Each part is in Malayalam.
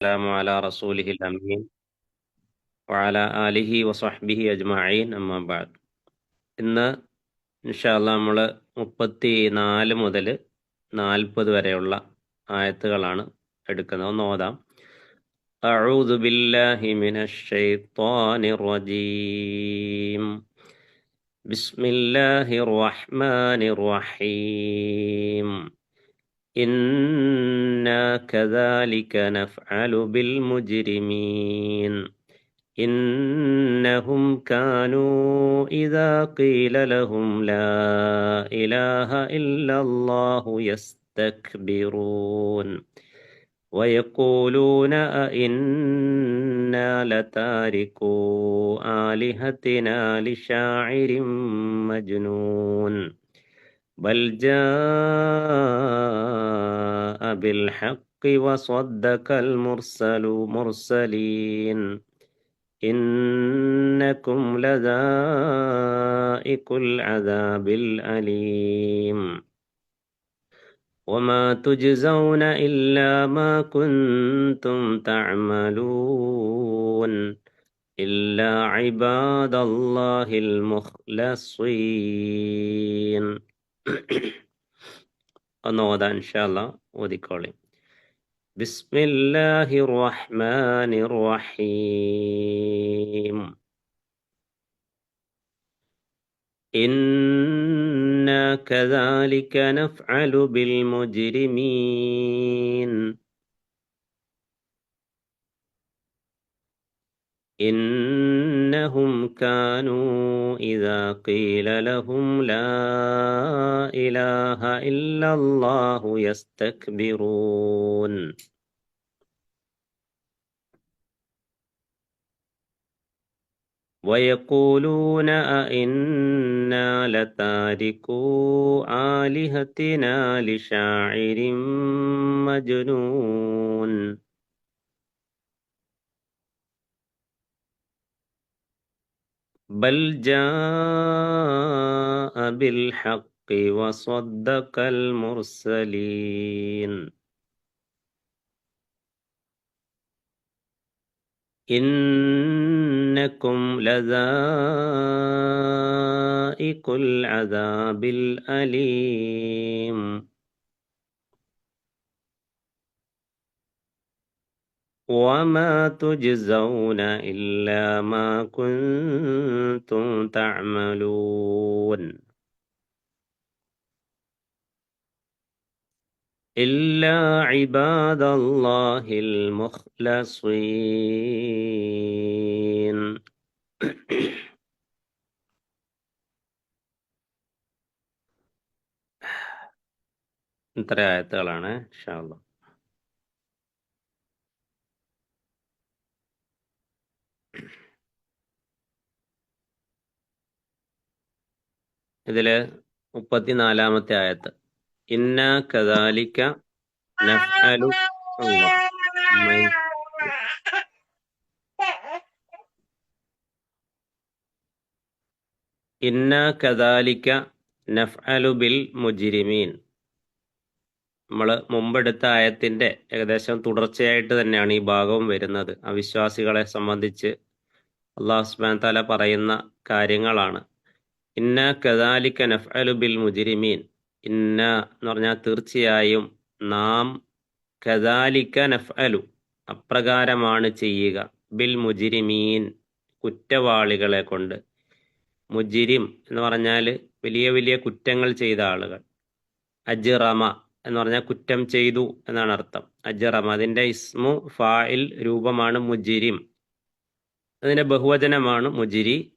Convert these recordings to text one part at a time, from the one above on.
السلام على رسوله الأمين وعلى آله وصحبه أجمعين أما بعد ഇന്ന് ഇൻഷാല്ല നമ്മൾ മുപ്പത്തി നാല് മുതൽ നാൽപ്പത് വരെയുള്ള ആയത്തുകളാണ് എടുക്കുന്നത് ഒന്ന് ഓതാം أعوذ بالله من الشيطان الرجيم بسم الله الرحمن الرحيم إنا كذلك نفعل بالمجرمين إنهم كانوا إذا قيل لهم لا إله إلا الله يستكبرون ويقولون أئنا لتاركو آلهتنا لشاعر مجنون بل جاء بالحق وصدق المرسل مرسلين إنكم لذائق العذاب الأليم وما تجزون إلا ما كنتم تعملون إلا عباد الله المخلصين ഒന്ന് ഓതാൻ ഇൻഷാല്ല ഓതിക്കോളി بسم الله الرحمن الرحيم إنا كذلك نفعل بالمجرمين إنهم كانوا إذا قيل لهم لا إله إلا الله يستكبرون. ويقولون أئنا لتاركو آلهتنا لشاعر مجنون. بل جاء بالحق وصدق المرسلين إنكم لذائق العذاب الأليم وما تجزون إلا ما كنتم تعملون إلا عباد الله المخلصين ഇത്ര ആയത്തുകളാണ് ഇൻഷാല്ല ഇതിൽ മുപ്പത്തിനാലാമത്തെ ആയത്ത്. ഇന്ന കദാലിക്ക നഫ്അലു ഇന്ന കദാലിക്ക നഫ്അലു ബിൽ മുജിരിമീൻ. നമ്മൾ മുമ്പെടുത്ത ആയത്തിന്റെ ഏകദേശം തുടർച്ചയായിട്ട് തന്നെയാണ് ഈ ഭാഗവും വരുന്നത്. അവിശ്വാസികളെ സംബന്ധിച്ച് അള്ളാഹു സുബാൻ താല പറയുന്ന കാര്യങ്ങളാണ്. ഇന്ന കദാലിക്ക നഫ്അലു ബിൽ മുജിരിമീൻ. ഇന്ന എന്ന് പറഞ്ഞാൽ തീർച്ചയായും നാം കദാലിക്ക നഫ്അലു അപ്രകാരമാണ് ചെയ്യുക. ബിൽ മുജിരിമീൻ കുറ്റവാളികളെ കൊണ്ട്. മുജിരിം എന്ന് പറഞ്ഞാൽ വലിയ വലിയ കുറ്റങ്ങൾ ചെയ്ത ആളുകൾ. അജ്റമ എന്ന് പറഞ്ഞാൽ കുറ്റം ചെയ്തു എന്നാണ് അർത്ഥം. അജ്റമ അതിന്റെ ഇസ്മു ഫായിൽ രൂപമാണ് മുജിരിം. അതിന്റെ ബഹുവചനമാണ് മുജിരി.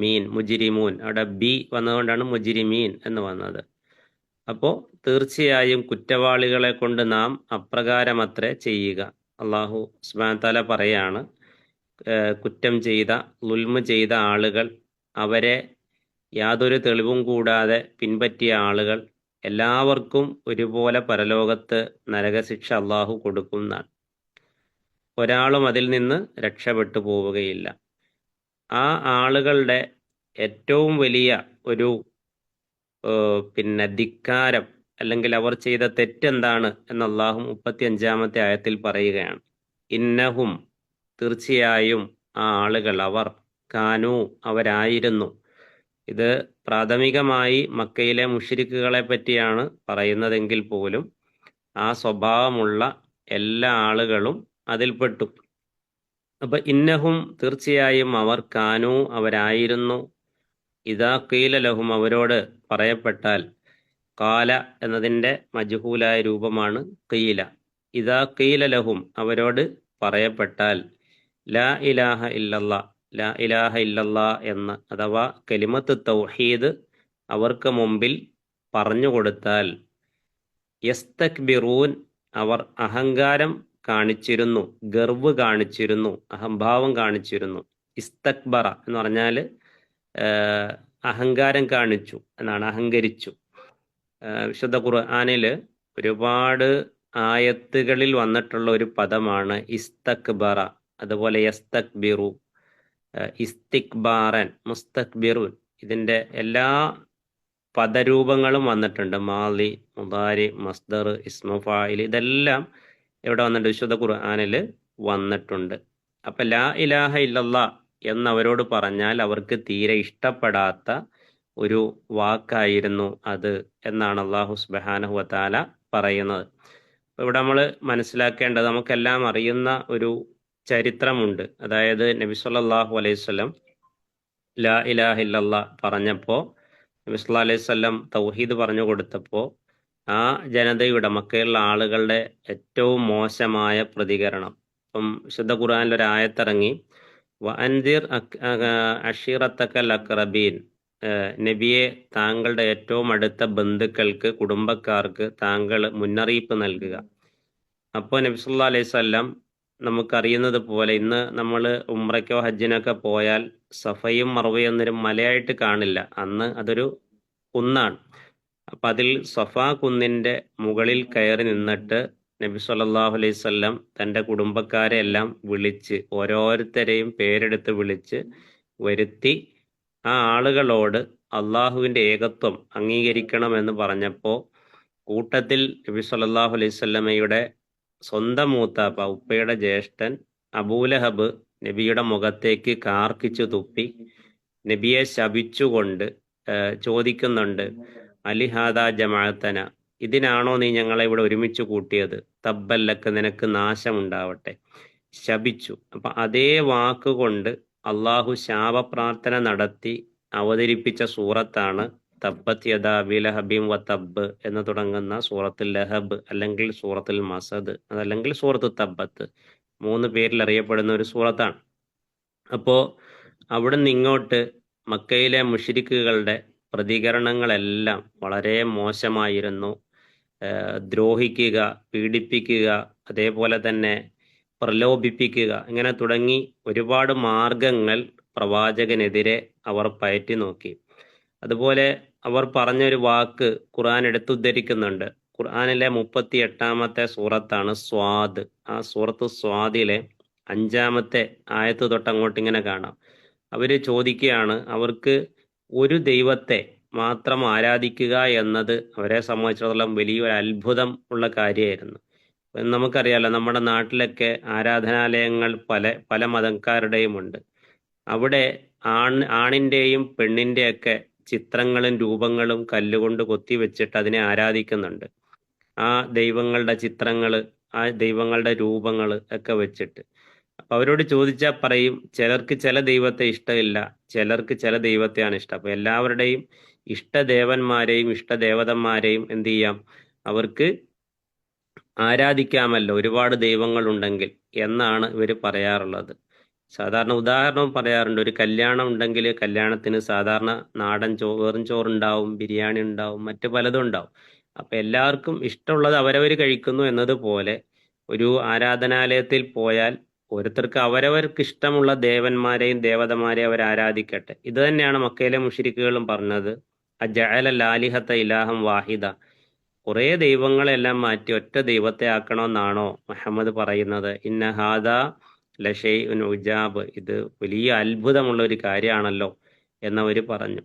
മീൻ മുജിരിമൂൻ. അവിടെ ബി വന്നതുകൊണ്ടാണ് മുജിരിമീൻ എന്ന് വന്നത്. അപ്പോൾ തീർച്ചയായും കുറ്റവാളികളെ കൊണ്ട് നാം അപ്രകാരമത്രേ ചെയ്യുക. അള്ളാഹു തആല പറയാണ് കുറ്റം ചെയ്ത ലുൽമ ചെയ്ത ആളുകൾ അവരെ യാതൊരു തെളിവും കൂടാതെ പിൻപറ്റിയ ആളുകൾ എല്ലാവർക്കും ഒരുപോലെ പരലോകത്ത് നരകശിക്ഷ അള്ളാഹു കൊടുക്കുന്നതാണ്. ഒരാളും അതിൽ നിന്ന് രക്ഷപ്പെട്ടു പോവുകയില്ല. ആ ആളുകളുടെ ഏറ്റവും വലിയ ഒരു പിന്നെ ധിക്കാരം അല്ലെങ്കിൽ അവർ ചെയ്ത തെറ്റെന്താണ് എന്ന് അള്ളാഹു മുപ്പത്തി അഞ്ചാമത്തെ ആയത്തിൽ പറയുകയാണ്. ഇന്നഹും തീർച്ചയായും ആ ആളുകൾ അവർ കാനു അവരായിരുന്നു. ഇത് പ്രാഥമികമായി മക്കയിലെ മുഷിരിക്കുകളെ പറ്റിയാണ് പറയുന്നതെങ്കിൽ പോലും ആ സ്വഭാവമുള്ള എല്ലാ ആളുകളും അതിൽപ്പെട്ടു. അപ്പൊ ഇന്നഹും തീർച്ചയായും അവർ കാനു അവരായിരുന്നു ഇതാ കീലലഹും അവരോട് പറയപ്പെട്ടാൽ കാല എന്നതിന്റെ മജുഹൂലായ രൂപമാണ് കീല ഇതാ കീലലഹും അവരോട് പറയപ്പെട്ടാൽ ലാ ഇലാഹ ഇല്ലല്ലാ ലാ ഇലാഹ ഇല്ലല്ലാ എന്ന് അഥവാ കലിമത്ത് തൗഹീദ് അവർക്ക് മുമ്പിൽ പറഞ്ഞു കൊടുത്താൽ യസ്തക്ബിറൂൻ അവർ അഹങ്കാരം കാണിച്ചിരുന്നു ഗർവ് കാണിച്ചിരുന്നു അഹംഭാവം കാണിച്ചിരുന്നു ഇസ്തക്ബറ എന്ന് പറഞ്ഞാൽ അഹങ്കാരം കാണിച്ചു എന്നാണ് അഹങ്കരിച്ചു. വിശുദ്ധ ഖുർആനിൽ ഒരുപാട് ആയത്തുകളിൽ വന്നിട്ടുള്ള ഒരു പദമാണ് ഇസ്തക്ബറ. അതുപോലെ യസ്തക്ബിറു ഇസ്തിക്ബാറൻ മുസ്തക്ബിറു ഇതിന്റെ എല്ലാ പദരൂപങ്ങളും വന്നിട്ടുണ്ട്. മാലി മുബാരി മസ്ദർ ഇസ്മഫായിൽ ഇതെല്ലാം ഇവിടെ വന്നിട്ടുണ്ട്? വിശുദ്ധ ഖുർആാനിൽ വന്നിട്ടുണ്ട്. അപ്പൊ ലാ ഇലാഹ ഇല്ലല്ല എന്നവരോട് പറഞ്ഞാൽ അവർക്ക് തീരെ ഇഷ്ടപ്പെടാത്ത ഒരു വാക്കായിരുന്നു അത് എന്നാണ് അള്ളാഹു സുബ്ഹാനഹു വതാല പറയുന്നത്. ഇവിടെ നമ്മൾ മനസ്സിലാക്കേണ്ടത് നമുക്കെല്ലാം അറിയുന്ന ഒരു ചരിത്രമുണ്ട്. അതായത് നബി സല്ലല്ലാഹു അലൈഹി സ്വലം ലാ ഇലാഹ ഇല്ലല്ലാ പറഞ്ഞപ്പോൾ നബി സല്ലല്ലാഹു അലൈഹി വസല്ലം തൗഹീദ് പറഞ്ഞു കൊടുത്തപ്പോൾ ആ ജനതയുടെ മക്കയിലുള്ള ആളുകളുടെ ഏറ്റവും മോശമായ പ്രതികരണം. ഇപ്പം വിശുദ്ധ ഖുർആാനിൽ ഒരു ആയത്തിറങ്ങി വ അൻദിർ അഷീറത്തക്കൽ അക്രബീൻ നബിയെ താങ്കളുടെ ഏറ്റവും അടുത്ത ബന്ധുക്കൾക്ക് കുടുംബക്കാർക്ക് താങ്കൾ മുന്നറിയിപ്പ് നൽകുക. അപ്പോൾ നബി സല്ലല്ലാഹു അലൈഹി വസല്ലം നമുക്കറിയുന്നത് പോലെ ഇന്ന് നമ്മൾ ഉമ്രയ്ക്കോ ഹജ്ജിനൊക്കെ പോയാൽ സഫയും മറവയും എന്നൊരു മലയായിട്ട് കാണില്ല. അന്ന് അതൊരു കുന്നാണ്. അപ്പൊ അതിൽ സഫാ കുന്നിന്റെ മുകളിൽ കയറി നിന്നിട്ട് നബി സല്ലാഹു അലൈഹി വസല്ലം തന്റെ കുടുംബക്കാരെ എല്ലാം വിളിച്ച് ഓരോരുത്തരെയും പേരെടുത്ത് വിളിച്ച് വരുത്തി ആ ആളുകളോട് അള്ളാഹുവിന്റെ ഏകത്വം അംഗീകരിക്കണമെന്ന് പറഞ്ഞപ്പോൾ കൂട്ടത്തിൽ നബി സല്ലാഹു അലൈഹി വസല്ലമയുടെ സ്വന്തം മൂത്താപ്പ ഉപ്പയുടെ ജ്യേഷ്ഠൻ അബൂലഹബ് നബിയുടെ മുഖത്തേക്ക് കാർക്കിച്ചു തുപ്പി നബിയെ ശപിച്ചുകൊണ്ട് ചോദിക്കുന്നുണ്ട് അലിഹാദ ജമാഅത്തന. ഇതിനാണോ നീ ഞങ്ങളെ ഇവിടെ ഒരുമിച്ച് കൂട്ടിയത്? തബ്ബല്ലക്ക് നിനക്ക് നാശമുണ്ടാവട്ടെ. ശപിച്ചു. അപ്പൊ അതേ വാക്കുകൊണ്ട് അള്ളാഹു ശാപപ്രാർത്ഥന നടത്തി അവതരിപ്പിച്ച സൂറത്താണ് തബ്ബത് യദാ വിലഹബിം വ തബ്ബ് എന്ന് തുടങ്ങുന്ന സൂറത്തുൽ ലഹബ് അല്ലെങ്കിൽ സൂറത്തിൽ മസദ് അതല്ലെങ്കിൽ സൂറത്ത് തബ്ബത്ത്. മൂന്ന് പേരിൽ അറിയപ്പെടുന്ന ഒരു സൂറത്താണ്. അപ്പോ അവിടുന്ന് ഇങ്ങോട്ട് മക്കയിലെ മുഷിരിക്കുകളുടെ പ്രതികരണങ്ങളെല്ലാം വളരെ മോശമായിരുന്നു. ദ്രോഹിക്കുക പീഡിപ്പിക്കുക അതേപോലെ തന്നെ പ്രലോഭിപ്പിക്കുക ഇങ്ങനെ തുടങ്ങി ഒരുപാട് മാർഗങ്ങൾ പ്രവാചകനെതിരെ അവർ പയറ്റി നോക്കി. അതുപോലെ അവർ പറഞ്ഞൊരു വാക്ക് ഖുർആൻ എടുത്തുദ്ധരിക്കുന്നുണ്ട്. ഖുർആനിലെ മുപ്പത്തി എട്ടാമത്തെ സൂറത്താണ് സ്വാദ്. ആ സൂറത്ത് സ്വാദിലെ അഞ്ചാമത്തെ ആയത്ത് തൊട്ട് അങ്ങോട്ട് ഇങ്ങനെ കാണാം. അവർ ചോദിക്കുകയാണ് അവർക്ക് ഒരു ദൈവത്തെ മാത്രം ആരാധിക്കുക എന്നത് അവരെ സംബന്ധിച്ചിടത്തോളം വലിയൊരു അത്ഭുതം ഉള്ള കാര്യമായിരുന്നു. നമുക്കറിയാലോ നമ്മുടെ നാട്ടിലൊക്കെ ആരാധനാലയങ്ങൾ പല പല മതക്കാരുടെയും ഉണ്ട്. അവിടെ ആൺ ആണിന്റെയും പെണ്ണിന്റെയൊക്കെ ചിത്രങ്ങളും രൂപങ്ങളും കല്ലുകൊണ്ട് കൊത്തി വെച്ചിട്ട് അതിനെ ആരാധിക്കുന്നുണ്ട്. ആ ദൈവങ്ങളുടെ ചിത്രങ്ങൾ ആ ദൈവങ്ങളുടെ രൂപങ്ങൾ ഒക്കെ വെച്ചിട്ട്. അപ്പൊ അവരോട് ചോദിച്ചാൽ പറയും ചിലർക്ക് ചില ദൈവത്തെ ഇഷ്ടമില്ല ചിലർക്ക് ചില ദൈവത്തെയാണ് ഇഷ്ടം. അപ്പൊ എല്ലാവരുടെയും ഇഷ്ടദേവന്മാരെയും ഇഷ്ടദേവതന്മാരെയും എന്ത് ചെയ്യാം? അവർക്ക് ആരാധിക്കാമല്ലോ ഒരുപാട് ദൈവങ്ങൾ ഉണ്ടെങ്കിൽ എന്നാണ് ഇവർ പറയാറുള്ളത്. സാധാരണ ഉദാഹരണം പറയാറുണ്ട് ഒരു കല്യാണം ഉണ്ടെങ്കിൽ കല്യാണത്തിന് സാധാരണ നാടൻ ചോ വെറും ചോറുണ്ടാവും ബിരിയാണി ഉണ്ടാവും മറ്റു പലതും ഉണ്ടാവും. അപ്പൊ എല്ലാവർക്കും ഇഷ്ടമുള്ളത് അവരവർ കഴിക്കുന്നു എന്നതുപോലെ ഒരു ആരാധനാലയത്തിൽ പോയാൽ ഓരോരുത്തർക്ക് അവരവർക്ക് ഇഷ്ടമുള്ള ദേവന്മാരെയും ദേവതമാരെയും അവർ ആരാധിക്കട്ടെ. ഇത് തന്നെയാണ് മക്കയിലെ മുഷിരിക്കുകളും പറഞ്ഞത്. അജഅല ലാലിഹത്ത ഇലാഹം വാഹിദ. കുറേ ദൈവങ്ങളെല്ലാം മാറ്റി ഒറ്റ ദൈവത്തെ ആക്കണമെന്നാണോ മുഹമ്മദ് പറയുന്നത്. ഇന്ന ഹാദ ലഷൈ ഉജാബ്. ഇത് വലിയ അത്ഭുതമുള്ള ഒരു കാര്യമാണല്ലോ എന്നവർ പറഞ്ഞു.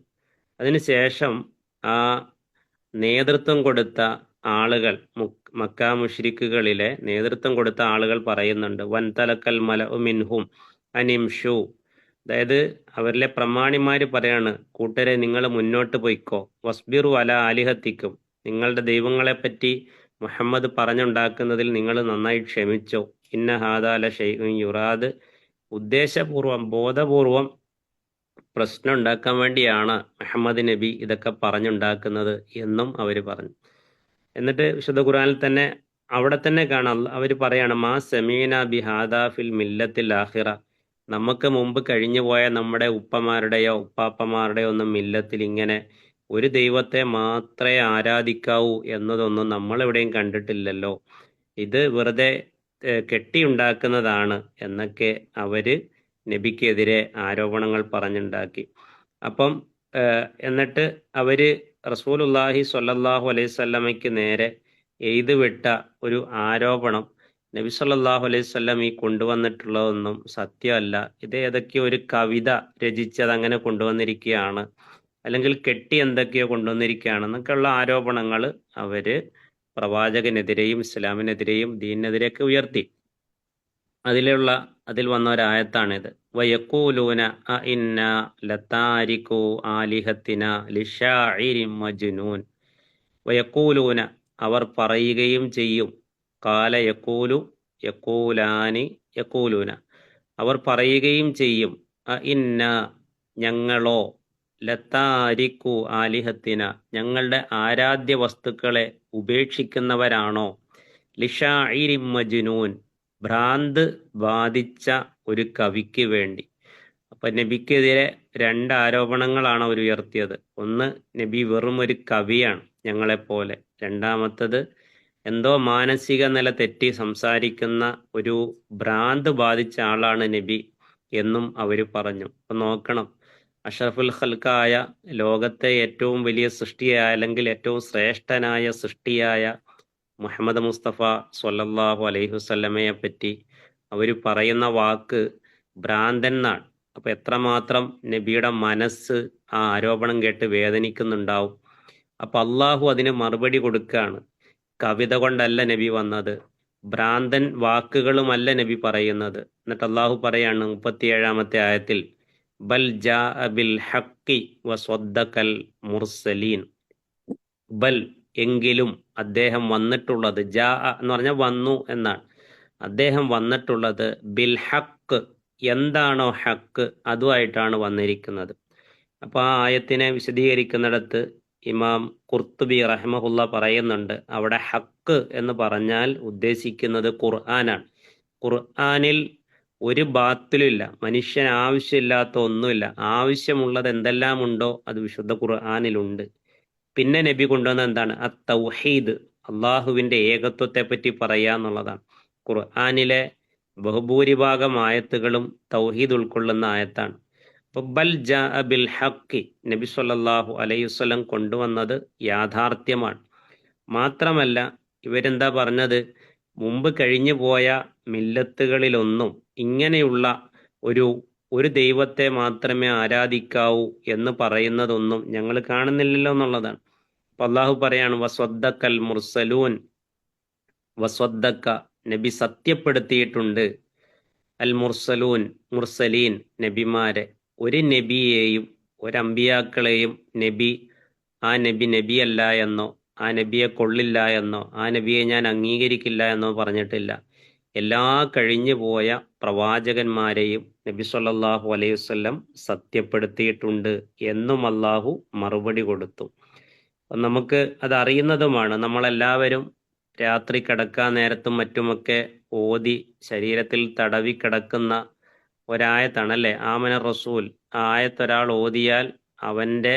അതിനുശേഷം ആ നേതൃത്വം കൊടുത്ത ആളുകൾ മുക്- മക്ക മുഷ്രിക്കുകളിലെ നേതൃത്വം കൊടുത്ത ആളുകൾ പറയുന്നുണ്ട്. വൻതലക്കൽ മലഉ മല മിൻഹും അനിംഷു. അതായത് അവരിലെ പ്രമാണിമാർ പറയാണ് കൂട്ടരെ നിങ്ങൾ മുന്നോട്ട് പോയിക്കോ. വസ്ബിറു അല ആലിഹത്തിക്കും. നിങ്ങളുടെ ദൈവങ്ങളെ പറ്റി മുഹമ്മദ് പറഞ്ഞുണ്ടാക്കുന്നതിൽ നിങ്ങൾ നന്നായി ക്ഷമിച്ചോ. ഇന്ന ഹാദാല ഷെയ്ഖുൻ യുറാദ്. ഉദ്ദേശപൂർവം ബോധപൂർവം പ്രശ്നം ഉണ്ടാക്കാൻ വേണ്ടിയാണ് മുഹമ്മദ് നബി ഇതൊക്കെ പറഞ്ഞുണ്ടാക്കുന്നത് എന്നും അവർ പറഞ്ഞു. എന്നിട്ട് വിശുദ്ധ ഖുർആനിൽ തന്നെ അവിടെ തന്നെ കാണാം. അവർ പറയാണ് മാ സെമീന ബി ഹാദാ ഫിൽ മില്ലത്തിൽ ആഹിറ നമുക്ക് മുമ്പ് കഴിഞ്ഞു പോയ നമ്മുടെ ഉപ്പമാരുടെയോ ഉപ്പാപ്പമാരുടെയോ ഒന്നും മില്ലത്തിൽ ഇങ്ങനെ ഒരു ദൈവത്തെ മാത്രമേ ആരാധിക്കാവൂ എന്നതൊന്നും നമ്മൾ എവിടെയും കണ്ടിട്ടില്ലല്ലോ. ഇത് വെറുതെ കെട്ടിയുണ്ടാക്കുന്നതാണ് എന്നൊക്കെ അവർ നബിക്കെതിരെ ആരോപണങ്ങൾ പറഞ്ഞുണ്ടാക്കി. അപ്പം എന്നിട്ട് അവർ റസൂലുല്ലാഹി സ്വല്ലല്ലാഹു അലൈഹി സ്വല്ലമയ്ക്ക് നേരെ എയ്ത് വിട്ട ഒരു ആരോപണം നബി സല്ലല്ലാഹു അലൈഹി വസല്ലം ഈ കൊണ്ടുവന്നിട്ടുള്ളതൊന്നും സത്യമല്ല. ഇത് ഏതൊക്കെയോ ഒരു കവിത രചിച്ചത് അങ്ങനെ കൊണ്ടുവന്നിരിക്കുകയാണ്. അല്ലെങ്കിൽ കെട്ടി എന്തൊക്കെയോ കൊണ്ടുവന്നിരിക്കുകയാണ് എന്നൊക്കെയുള്ള ആരോപണങ്ങൾ അവർ പ്രവാചകനെതിരെയും ഇസ്ലാമിനെതിരെയും ദീനിനെതിരെയൊക്കെ ഉയർത്തി. അതിലുള്ള അതിൽ വന്ന ഒരായത്താണിത് വയക്കൂലൂന അ ഇന്ന ലത്താരിക്കു ആലിഹത്തിന ലിഷാഇരിൻ മജ്നൂൻ. വയക്കൂലൂന അവർ പറയുകയും ചെയ്യും. കാല യക്കൂലു യക്കൂലാനി യക്കൂലൂന അവർ പറയുകയും ചെയ്യും അ ഇന്ന ഞങ്ങളോ ലത്താരിക്കു ആലിഹത്തിന. ഞങ്ങളുടെ ആരാധ്യ വസ്തുക്കളെ ഉപേക്ഷിക്കുന്നവരാണോ മജ്നൂൻ. ഭ്രാന്ത് ബാധിച്ച ഒരു കവിക്ക് വേണ്ടി. അപ്പൊ നബിക്കെതിരെ രണ്ട് ആരോപണങ്ങളാണ് അവർ ഉയർത്തിയത്. ഒന്ന് നബി വെറും ഒരു കവിയാണ് ഞങ്ങളെപ്പോലെ. രണ്ടാമത്തത് എന്തോ മാനസിക നില തെറ്റി സംസാരിക്കുന്ന ഒരു ഭ്രാന്ത് ബാധിച്ച ആളാണ് നബി എന്നും അവർ പറഞ്ഞു. അപ്പൊ നോക്കണം. അഷറഫുൽ ഖൽക്കായ ലോകത്തെ ഏറ്റവും വലിയ സൃഷ്ടിയായ അല്ലെങ്കിൽ ഏറ്റവും ശ്രേഷ്ഠനായ സൃഷ്ടിയായ മുഹമ്മദ് മുസ്തഫ സൊല്ലാഹു അലൈഹി വസല്ലമയെ പറ്റി അവർ പറയുന്ന വാക്ക് ഭ്രാന്തൻ എന്നാണ് അപ്പൊ എത്രമാത്രം നബിയുടെ മനസ്സ് ആ ആരോപണം കേട്ട് വേദനിക്കുന്നുണ്ടാവും. അപ്പൊ അള്ളാഹു അതിന് മറുപടി കൊടുക്കുകയാണ്. കവിത കൊണ്ടല്ല നബി വന്നത്. ഭ്രാന്തൻ വാക്കുകളുമല്ല നബി പറയുന്നത്. എന്നിട്ട് അള്ളാഹു പറയാണ് മുപ്പത്തിയേഴാമത്തെ ആയത്തിൽ ബൽ ജാ ബിൽ ഹക്കി വസ്വദ്ദക്കൽ മുർസലീൻ. ബൽ എങ്കിലും അദ്ദേഹം വന്നിട്ടുള്ളത് ജാ എന്ന് പറഞ്ഞാൽ വന്നു എന്നാണ്. അദ്ദേഹം വന്നിട്ടുള്ളത് ബിൽ ഹക്ക് എന്താണോ ഹക്ക് അതുമായിട്ടാണ് വന്നിരിക്കുന്നത്. അപ്പോൾ ആ ആയത്തിനെ വിശദീകരിക്കുന്നിടത്ത് ഇമാം കുർത്തുബി റഹ്മഹുല്ല പറയുന്നുണ്ട് അവിടെ ഹക്ക് എന്ന് പറഞ്ഞാൽ ഉദ്ദേശിക്കുന്നത് ഖുർആനാണ്. ഖുർആനിൽ ഒരു ബാത്തിലുമില്ല മനുഷ്യൻ ആവശ്യമില്ലാത്ത ഒന്നുമില്ല. ആവശ്യമുള്ളത് എന്തെല്ലാം ഉണ്ടോ അത് വിശുദ്ധ ഖുർആാനിലുണ്ട്. പിന്നെ നബി കൊണ്ടുവന്ന എന്താണ്? അ തൗഹീദ് അള്ളാഹുവിന്റെ ഏകത്വത്തെ പറ്റി പറയുക എന്നുള്ളതാണ്. ഖുർആാനിലെ ബഹുഭൂരിഭാഗം ആയത്തുകളും തൗഹീദ് ഉൾക്കൊള്ളുന്ന ആയത്താണ്. അപ്പൊ ബൽ ജാ ഹക്കി നബി സല്ലല്ലാഹു അലൈഹി വസല്ലം കൊണ്ടുവന്നത് യാഥാർത്ഥ്യമാണ്. മാത്രമല്ല ഇവരെന്താ പറഞ്ഞത്? മുമ്പ് കഴിഞ്ഞു പോയ മില്ലത്തുകളിലൊന്നും ഇങ്ങനെയുള്ള ഒരു ഒരു ദൈവത്തെ മാത്രമേ ആരാധിക്കാവൂ എന്ന് പറയുന്നതൊന്നും ഞങ്ങൾ കാണുന്നില്ലല്ലോ എന്നുള്ളതാണ്. അപ്പൊ അള്ളാഹു പറയാണ് വസ്വദ്ദക്കൽ മുർസലൂൻ. വസ്വദ്ദക്ക നബി സത്യപ്പെടുത്തിയിട്ടുണ്ട്. അൽ മുർസലൂൻ മുർസലീൻ നബിമാരെ. ഒരു നബിയെയും ഒരു അമ്പിയാക്കളെയും നബി ആ നബി നബിയല്ല എന്നോ ആ നബിയെ കൊള്ളില്ല എന്നോ ആ നബിയെ ഞാൻ അംഗീകരിക്കില്ല എന്നോ പറഞ്ഞിട്ടില്ല. എല്ലാ കഴിഞ്ഞു പോയ പ്രവാചകന്മാരെയും നബി സല്ലല്ലാഹു അലൈഹി വസല്ലം സത്യപ്പെടുത്തിയിട്ടുണ്ട് എന്നും അള്ളാഹു മറുപടി കൊടുത്തു. നമുക്ക് അത് അറിയുന്നതുമാണ്. നമ്മളെല്ലാവരും രാത്രി കിടക്കാൻ നേരത്തും മറ്റുമൊക്കെ ഓതി ശരീരത്തിൽ തടവി കിടക്കുന്ന ഒരായത്താണല്ലേ ആമന റസൂൽ. ആയത്തൊരാൾ ഓതിയാൽ അവന്റെ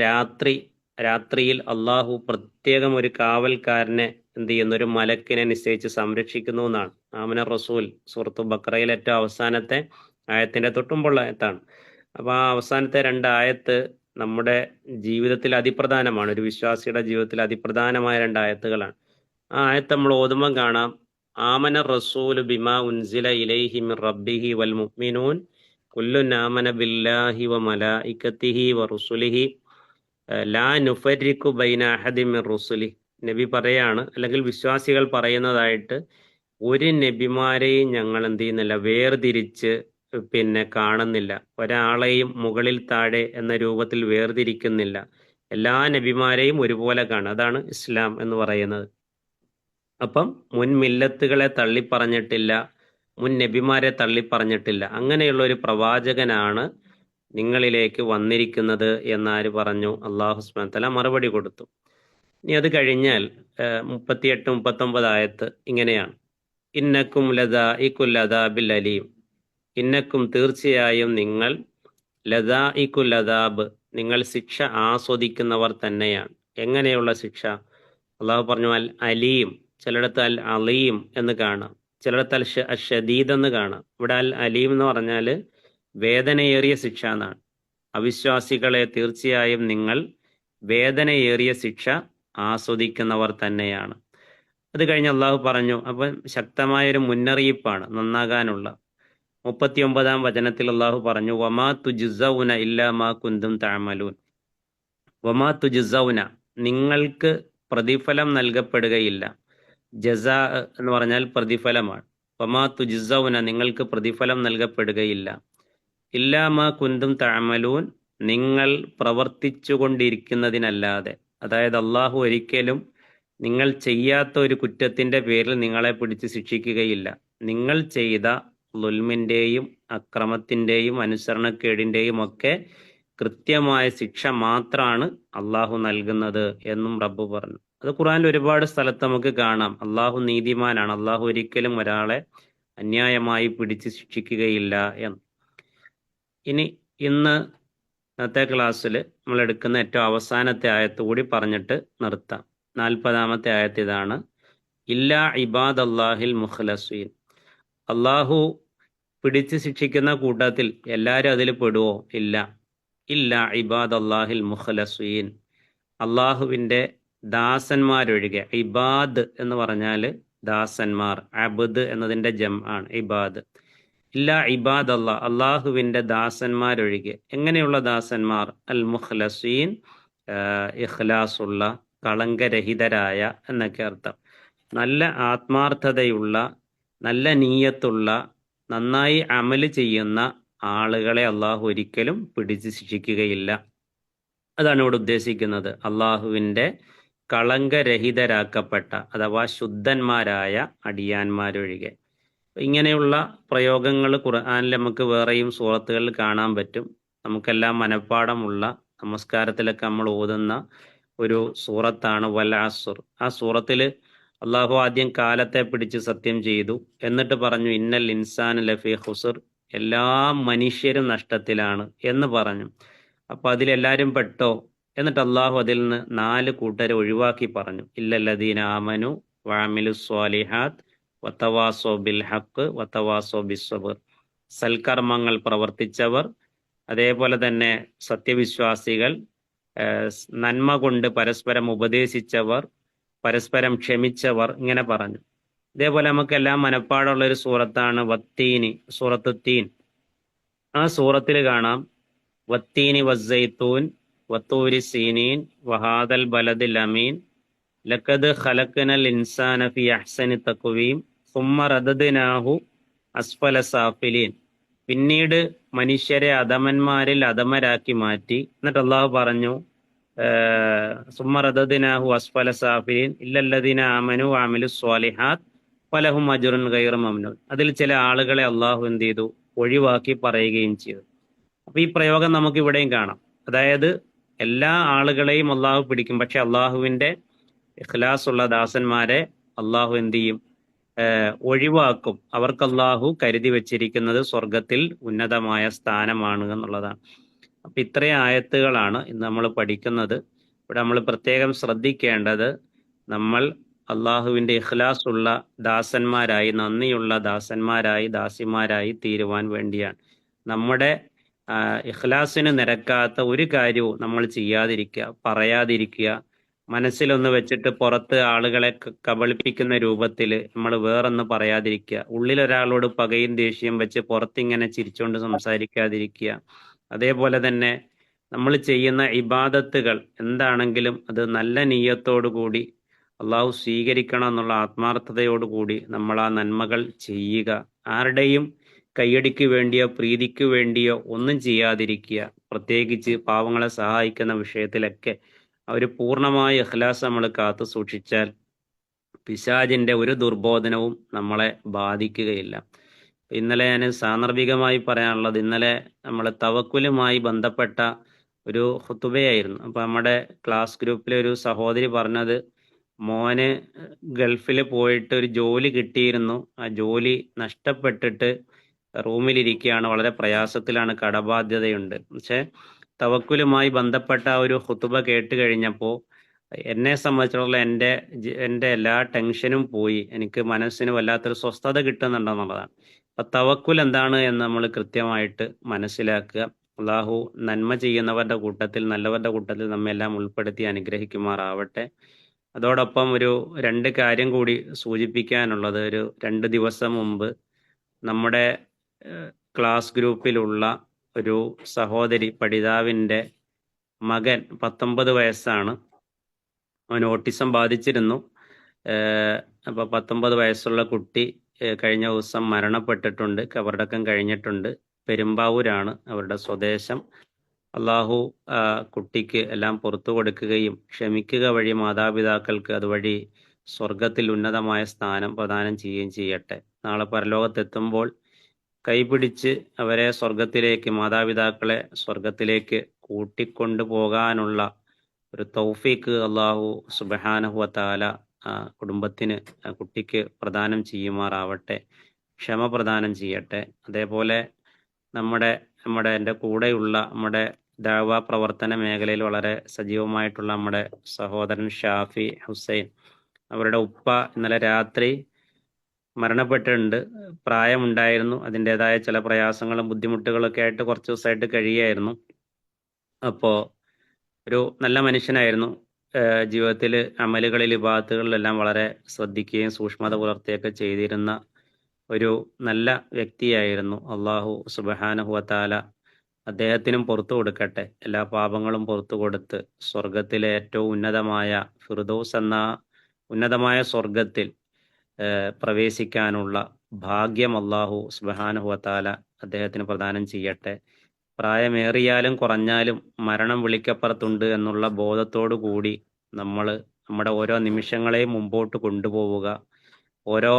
രാത്രി രാത്രിയിൽ അള്ളാഹു പ്രത്യേകം ഒരു കാവൽക്കാരനെ എന്ത് ചെയ്യുന്നു? ഒരു മലക്കിനെ നിശ്ചയിച്ച് സംരക്ഷിക്കുന്നു എന്നാണ്. ആമന റസൂൽ സുഹൃത്തു ബക്രയിൽ ഏറ്റവും അവസാനത്തെ ആയത്തിന്റെ തൊട്ടുമ്പുള്ള ആയത്താണ്. അപ്പൊ ആ അവസാനത്തെ രണ്ട് ആയത്ത് നമ്മുടെ ജീവിതത്തിൽ അതിപ്രധാനമാണ്. ഒരു വിശ്വാസിയുടെ ജീവിതത്തിൽ അതിപ്രധാനമായ രണ്ട് ആയത്തുകളാണ്. ആ ആയത്ത് നമ്മൾ ഓതുമ്പം കാണാം. ആമന റസൂൽ ബിമാ ഉൻസില ഇലൈഹി മിർ റബ്ബിഹി വൽ മുഅ്മിനൂൻ. കുല്ലുൻ ആമന ബില്ലാഹി വ മലായികത്തിഹി വ റുസുലിഹി. ലാ നുഫരിക്കു ബൈന അഹദി മിർ റസൂലി. നബി പറയാണ് അല്ലെങ്കിൽ വിശ്വാസികൾ പറയുന്നതായിട്ട് ഒരു നബിമാരെയും ഞങ്ങൾ എന്ത് ചെയ്യുന്നില്ല വേർതിരിച്ച് പിന്നെ കാണുന്നില്ല. ഒരാളെയും മുകളിൽ താഴെ എന്ന രൂപത്തിൽ വേർതിരിക്കുന്നില്ല. എല്ലാ നബിമാരെയും ഒരുപോലെ കാണും. അതാണ് ഇസ്ലാം എന്ന് പറയുന്നത്. അപ്പം മുൻ മില്ലത്തുകളെ തള്ളിപ്പറഞ്ഞിട്ടില്ല മുൻ നബിമാരെ തള്ളിപ്പറഞ്ഞിട്ടില്ല. അങ്ങനെയുള്ള ഒരു പ്രവാചകനാണ് നിങ്ങളിലേക്ക് വന്നിരിക്കുന്നത് എന്നാര് പറഞ്ഞു? അള്ളാഹു സുബ്ഹാനഹു മറുപടി കൊടുത്തു. ഇനി അത് കഴിഞ്ഞാൽ മുപ്പത്തിയെട്ട് മുപ്പത്തൊമ്പത് ആയത്ത് ഇങ്ങനെയാണ്. ഇന്നക്കും ലതാ ഇക്കുൽ ലതാബിൽ അലീം. ഇന്നക്കും തീർച്ചയായും നിങ്ങൾ ലതാ ഇക്കുൽ ലതാബ് നിങ്ങൾ ശിക്ഷ ആസ്വദിക്കുന്നവർ തന്നെയാണ്. എങ്ങനെയുള്ള ശിക്ഷ? അള്ളാഹു പറഞ്ഞു അൽ അലീം. ചിലയിടത്ത് അൽ അലീം എന്ന് കാണാം. ചിലയിടത്ത് അൽ ഷദീദ് എന്ന് കാണാം. ഇവിടെ അൽ അലീം എന്ന് പറഞ്ഞാൽ വേദനയേറിയ ശിക്ഷ എന്നാണ്. അവിശ്വാസികളെ തീർച്ചയായും നിങ്ങൾ വേദനയേറിയ ശിക്ഷ ആസ്വദിക്കുന്നവർ തന്നെയാണ്. അത് കഴിഞ്ഞ് അള്ളാഹു പറഞ്ഞു അപ്പം ശക്തമായൊരു മുന്നറിയിപ്പാണ് നന്നാകാനുള്ള. മുപ്പത്തി ഒമ്പതാം വചനത്തിൽ അള്ളാഹു പറഞ്ഞു വമാ തുജുസൗന ഇല്ലാ മാ കുന്തും താമലൂൻ വമാ തുജുസൗന നിങ്ങൾക്ക് പ്രതിഫലം നൽകപ്പെടുകയില്ല. ജസ എന്ന് പറഞ്ഞാൽ പ്രതിഫലമാണ്. വമാ തുജിസൗന നിങ്ങൾക്ക് പ്രതിഫലം നൽകപ്പെടുകയില്ല. ഇല്ലാ മാ കുന്തും താമലൂൻ നിങ്ങൾ പ്രവർത്തിച്ചു കൊണ്ടിരിക്കുന്നതിനല്ലാതെ അതായത് അള്ളാഹു ഒരിക്കലും നിങ്ങൾ ചെയ്യാത്ത ഒരു കുറ്റത്തിന്റെ പേരിൽ നിങ്ങളെ പിടിച്ച് ശിക്ഷിക്കുകയില്ല. നിങ്ങൾ ചെയ്ത ലുൽമിന്റെയും അക്രമത്തിന്റെയും അനുസരണക്കേടിന്റെയും ഒക്കെ കൃത്യമായ ശിക്ഷ മാത്രമാണ് അള്ളാഹു നൽകുന്നത് എന്നും റബ്ബ് പറഞ്ഞു. അത് ഖുറാനിൽ ഒരുപാട് സ്ഥലത്ത് നമുക്ക് കാണാം. അള്ളാഹു നീതിമാനാണ്. അള്ളാഹു ഒരിക്കലും ഒരാളെ അന്യായമായി പിടിച്ച് ശിക്ഷിക്കുകയില്ല എന്ന്. ഇനി ഇന്ന് ഇന്നത്തെ ക്ലാസ്സിൽ നമ്മൾ എടുക്കുന്ന ഏറ്റവും അവസാനത്തെ ആയത്ത് കൂടി പറഞ്ഞിട്ട് നിർത്താം. നാൽപ്പതാമത്തെ ആയത്ത് ഇതാണ്. ഇല്ലാ ഇബാദ് അള്ളാഹിൽ മുഖ്ലസീൻ. അള്ളാഹു പിടിച്ച് ശിക്ഷിക്കുന്ന കൂട്ടത്തിൽ എല്ലാവരും അതിൽ പെടുവോ? ഇല്ല. ഇല്ല ഇബാദ് അള്ളാഹിൽ മുഖ്ലസീൻ. അള്ളാഹുവിന്റെ ദാസന്മാരൊഴികെ. ഇബാദ് എന്ന് പറഞ്ഞാൽ ദാസന്മാർ അബദ് എന്നതിന്റെ ജം ആണ് ഇബാദ്. ഇല്ല ഇബാദ് അള്ളാ അള്ളാഹുവിന്റെ ദാസന്മാരൊഴികെ. എങ്ങനെയുള്ള ദാസന്മാർ? അൽ മുഖ്ലസീൻ ഇഖ്ലാസുള്ള കളങ്കരഹിതരായ എന്നൊക്കെ അർത്ഥം. നല്ല ആത്മാർത്ഥതയുള്ള നല്ല നീയത്തുള്ള നന്നായി അമൽ ചെയ്യുന്ന ആളുകളെ അള്ളാഹു ഒരിക്കലും പിടിച്ച് ശിക്ഷിക്കുകയില്ല. അതാണ് ഇവിടെ ഉദ്ദേശിക്കുന്നത്. അള്ളാഹുവിന്റെ കളങ്കരഹിതരാക്കപ്പെട്ട അഥവാ ശുദ്ധന്മാരായ അടിയാന്മാരൊഴികെ. ഇങ്ങനെയുള്ള പ്രയോഗങ്ങൾ ഖുർആാനിൽ നമുക്ക് വേറെയും സൂറത്തുകളിൽ കാണാൻ പറ്റും. നമുക്കെല്ലാം മനഃപ്പാടമുള്ള നമസ്കാരത്തിലൊക്കെ നമ്മൾ ഓതുന്ന ഒരു സൂറത്താണ് വൽ ആ സൂറത്തിൽ അള്ളാഹു ആദ്യം കാലത്തെ പിടിച്ച് സത്യം ചെയ്തു. എന്നിട്ട് പറഞ്ഞു ഇന്നൽ ഇൻസാൻ ലഫി ഹുസുർ എല്ലാ മനുഷ്യരും നഷ്ടത്തിലാണ് എന്ന് പറഞ്ഞു. അപ്പൊ അതിലെല്ലാരും പെട്ടോ? എന്നിട്ട് അള്ളാഹു അതിൽ നിന്ന് നാല് കൂട്ടരെ ഒഴിവാക്കി പറഞ്ഞു. ഇല്ലല്ലദീന ആമനു വാമിലു സ്വാലിഹാത്ത് വത്തവാസോ ബിൽ ഹക്ക് വത്തവാസോ ബിസ്വബർ സൽക്കർമ്മങ്ങൾ പ്രവർത്തിച്ചവർ അതേപോലെ തന്നെ സത്യവിശ്വാസികൾ നന്മ കൊണ്ട് പരസ്പരം ഉപദേശിച്ചവർ പരസ്പരം ക്ഷമിച്ചവർ ഇങ്ങനെ പറഞ്ഞു. ഇതേപോലെ നമുക്ക് എല്ലാം മനപ്പാടുള്ള ഒരു സൂറത്താണ് വത്തീനി സൂറത്ത് തീൻ ആ സൂറത്തിൽ കാണാം. വത്തീനി വസ്സൈത്തൂൻ വത്തൂരി സീനീൻ വഹാദൽ ബലദിൽ അമീൻ ലക്കത് ഖലക്കനൽ ഇൻസാന ഫി അഹ്സനി തക്കുവീം സുമ്മ അസ്ഫല സാഫിലീൻ. പിന്നീട് മനുഷ്യരെ അധമന്മാരിൽ അധമരാക്കി മാറ്റി. എന്നിട്ട് അള്ളാഹു പറഞ്ഞു സുമ്മ അസ്ഫല സാഫിലീൻ ഇല്ലല്ലദീന ആമനു ആമിലു സ്വാലിഹാത്ത് പലഹും അജുറുൻ ഗൈർ മംനൂൻ. അതിൽ ചില ആളുകളെ അള്ളാഹു എന്ത് ചെയ്തു? ഒഴിവാക്കി പറയുകയും ചെയ്തു. അപ്പൊ ഈ പ്രയോഗം നമുക്ക് ഇവിടെയും കാണാം. അതായത് എല്ലാ ആളുകളെയും അള്ളാഹു പിടിക്കും. പക്ഷെ അള്ളാഹുവിന്റെ ഇഖ്ലാസ് ഉള്ള ദാസന്മാരെ അള്ളാഹു എന്ത് ചെയ്യും? ഒഴിവാക്കും. അവർക്ക് അള്ളാഹു കരുതി വെച്ചിരിക്കുന്നത് സ്വർഗത്തിൽ ഉന്നതമായ സ്ഥാനമാണ് എന്നുള്ളതാണ്. അപ്പൊ ഇത്രയും ആയത്തുകളാണ് ഇന്ന് നമ്മൾ പഠിക്കുന്നത്. ഇവിടെ നമ്മൾ പ്രത്യേകം ശ്രദ്ധിക്കേണ്ടത് നമ്മൾ അള്ളാഹുവിന്റെ ഇഖ്ലാസ് ഉള്ള ദാസന്മാരായി നന്ദിയുള്ള ദാസന്മാരായി ദാസിമാരായി തീരുവാൻ വേണ്ടിയാണ്. നമ്മുടെ ഇഖ്ലാസിന് നിരക്കാത്ത ഒരു കാര്യവും നമ്മൾ ചെയ്യാതിരിക്കുക പറയാതിരിക്കുക. മനസ്സിലൊന്ന് വെച്ചിട്ട് പുറത്ത് ആളുകളെ കബളിപ്പിക്കുന്ന രൂപത്തിൽ നമ്മൾ വേറൊന്ന് പറയാതിരിക്കുക. ഉള്ളിൽ ഒരാളോട് പകയും ദേഷ്യം വെച്ച് പുറത്തിങ്ങനെ ചിരിച്ചുകൊണ്ട് സംസാരിക്കാതിരിക്കുക. അതേപോലെ തന്നെ നമ്മൾ ചെയ്യുന്ന ഇബാദത്തുകൾ എന്താണെങ്കിലും അത് നല്ല നീയത്തോടു കൂടി അള്ളാഹു സ്വീകരിക്കണം എന്നുള്ള ആത്മാർത്ഥതയോടുകൂടി നമ്മൾ ആ നന്മകൾ ചെയ്യുക. ആരുടെയും കയ്യടിക്ക് വേണ്ടിയോ പ്രീതിക്ക് വേണ്ടിയോ ഒന്നും ചെയ്യാതിരിക്കുക. പ്രത്യേകിച്ച് പാവങ്ങളെ സഹായിക്കുന്ന വിഷയത്തിലൊക്കെ അവർ പൂർണമായ ഇഖ്ലാസ് നമ്മൾ കാത്തു സൂക്ഷിച്ചാൽ പിശാജിന്റെ ഒരു ദുർബോധനവും നമ്മളെ ബാധിക്കുകയില്ല. ഇന്നലെ ഞാൻ സാന്ദർഭികമായി പറയാനുള്ളത് ഇന്നലെ നമ്മൾ തവക്കുലുമായി ബന്ധപ്പെട്ട ഒരു ഹുത്തുബയായിരുന്നു അപ്പൊ നമ്മുടെ ക്ലാസ് ഗ്രൂപ്പിലെ ഒരു സഹോദരി പറഞ്ഞത് മോന് ഗൾഫിൽ പോയിട്ട് ഒരു ജോലി കിട്ടിയിരുന്നു. ആ ജോലി നഷ്ടപ്പെട്ടിട്ട് റൂമിലിരിക്കുകയാണ് വളരെ പ്രയാസത്തിലാണ് കടബാധ്യതയുണ്ട്. പക്ഷെ തവക്കുലുമായി ബന്ധപ്പെട്ട ഒരു ഹുത്തുബ കേട്ട് കഴിഞ്ഞപ്പോൾ എന്നെ സംബന്ധിച്ചിടത്തോളം എന്റെ എന്റെ എല്ലാ ടെൻഷനും പോയി. എനിക്ക് മനസ്സിന് വല്ലാത്തൊരു സ്വസ്ഥത കിട്ടുന്നുണ്ടെന്നുള്ളതാണ്. അപ്പൊ തവക്കുൽ എന്താണ് എന്ന് നമ്മൾ കൃത്യമായിട്ട് മനസ്സിലാക്കുക. അള്ളാഹു നന്മ ചെയ്യുന്നവരുടെ കൂട്ടത്തിൽ നല്ലവരുടെ കൂട്ടത്തിൽ നമ്മെല്ലാം ഉൾപ്പെടുത്തി അനുഗ്രഹിക്കുമാറാവട്ടെ. അതോടൊപ്പം ഒരു രണ്ട് കാര്യം കൂടി സൂചിപ്പിക്കാനുള്ളത്. ഒരു രണ്ട് ദിവസം മുമ്പ് നമ്മുടെ ക്ലാസ് ഗ്രൂപ്പിലുള്ള ഒരു സഹോദരി പഠിതാവിന്റെ മകൻ പത്തൊമ്പത് വയസ്സാണ്. അവൻ ഓട്ടിസം ബാധിച്ചിരുന്നു. അപ്പോൾ അപ്പൊ പത്തൊമ്പത് വയസ്സുള്ള കുട്ടി കഴിഞ്ഞ ദിവസം മരണപ്പെട്ടിട്ടുണ്ട്. കബറടക്കം കഴിഞ്ഞിട്ടുണ്ട്. പെരുമ്പാവൂരാണ് അവരുടെ സ്വദേശം. അള്ളാഹു കുട്ടിക്ക് എല്ലാം പുറത്തു കൊടുക്കുകയും ക്ഷമിക്കുക വഴി മാതാപിതാക്കൾക്ക് അതുവഴി സ്വർഗത്തിൽ ഉന്നതമായ സ്ഥാനം പ്രദാനം ചെയ്യുകയും ചെയ്യട്ടെ. നാളെ പരലോകത്തെത്തുമ്പോൾ കൈപിടിച്ച് അവരെ സ്വർഗത്തിലേക്ക് മാതാപിതാക്കളെ സ്വർഗത്തിലേക്ക് കൂട്ടിക്കൊണ്ടു പോകാനുള്ള ഒരു തൗഫീക്ക് അള്ളാഹു സുബഹാനഹുവത്താല കുടുംബത്തിന് കുട്ടിക്ക് പ്രദാനം ചെയ്യുമാറാവട്ടെ ക്ഷമ പ്രദാനം ചെയ്യട്ടെ. അതേപോലെ നമ്മുടെ നമ്മുടെ എന്റെ കൂടെയുള്ള നമ്മുടെ ദാവ പ്രവർത്തന മേഖലയിൽ വളരെ സജീവമായിട്ടുള്ള നമ്മുടെ സഹോദരൻ ഷാഫി ഹുസൈൻ അവരുടെ ഉപ്പ ഇന്നലെ രാത്രി മരണപ്പെട്ടിട്ടുണ്ട്. പ്രായമുണ്ടായിരുന്നു. അതിന്റെതായ ചില പ്രയാസങ്ങളും ബുദ്ധിമുട്ടുകളൊക്കെ ആയിട്ട് കുറച്ച് ദിവസമായിട്ട് കഴിയായിരുന്നു അപ്പോൾ ഒരു നല്ല മനുഷ്യനായിരുന്നു. ജീവിതത്തിൽ അമലുകളിൽ വിഭാഗത്തുകളിലെല്ലാം വളരെ ശ്രദ്ധിക്കുകയും സൂക്ഷ്മത പുലർത്തുകയൊക്കെ ചെയ്തിരുന്ന ഒരു നല്ല വ്യക്തിയായിരുന്നു. അള്ളാഹു സുബഹാനുഹുവത്താല അദ്ദേഹത്തിനും പുറത്തു കൊടുക്കട്ടെ. എല്ലാ പാപങ്ങളും പുറത്തു കൊടുത്ത് സ്വർഗത്തിലെ ഏറ്റവും ഉന്നതമായ ഫിർദോസ് എന്ന ഉന്നതമായ സ്വർഗത്തിൽ പ്രവേശിക്കാനുള്ള ഭാഗ്യം അള്ളാഹു സുബഹാനുഹുവത്താല അദ്ദേഹത്തിന് പ്രദാനം ചെയ്യട്ടെ. പ്രായമേറിയാലും കുറഞ്ഞാലും മരണം വിളിക്കപ്പുറത്തുണ്ട് എന്നുള്ള ബോധത്തോടു കൂടി നമ്മൾ നമ്മുടെ ഓരോ നിമിഷങ്ങളെയും മുമ്പോട്ട് കൊണ്ടുപോവുക. ഓരോ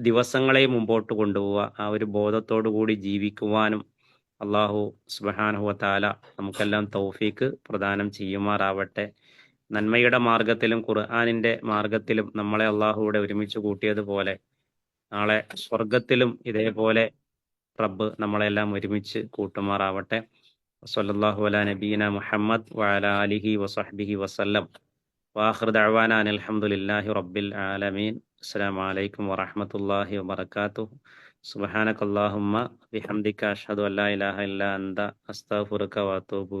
ദിവസങ്ങളെയും മുമ്പോട്ട് കൊണ്ടുപോവുക. ആ ഒരു ബോധത്തോടു കൂടി ജീവിക്കുവാനും അള്ളാഹു സുബഹാനുഹുവത്താല നമുക്കെല്ലാം തൗഫീക്ക് പ്രദാനം ചെയ്യുമാറാവട്ടെ. നന്മയുടെ മാർഗത്തിലും ഖുർആാനിന്റെ മാർഗത്തിലും നമ്മളെ അള്ളാഹുവിടെ ഒരുമിച്ച് കൂട്ടിയതുപോലെ നാളെ സ്വർഗത്തിലും ഇതേപോലെ റബ്ബ് നമ്മളെല്ലാം ഒരുമിച്ച് കൂട്ടുമാറാവട്ടെ. വസല്ലല്ലാഹു അല നബീന മുഹമ്മദ് വഅല ആലിഹി വസഹ്ബിഹി വസല്ലം. വാഹൃദാൻ അലഹമുല്ലാഹി റബ്ബിൽ ആലമീൻ. അസ്സലാമു അലൈക്കും വറഹ്മത്തുള്ളാഹി വബറകാതുഹു. സുബ്ഹാനക അല്ലാഹുമ്മ ബിഹംദിക അഷ്ഹദു അല്ലാ ഇലാഹ ഇല്ല അന്ത. അസ്തഗ്ഫിറുക വഅതൂബു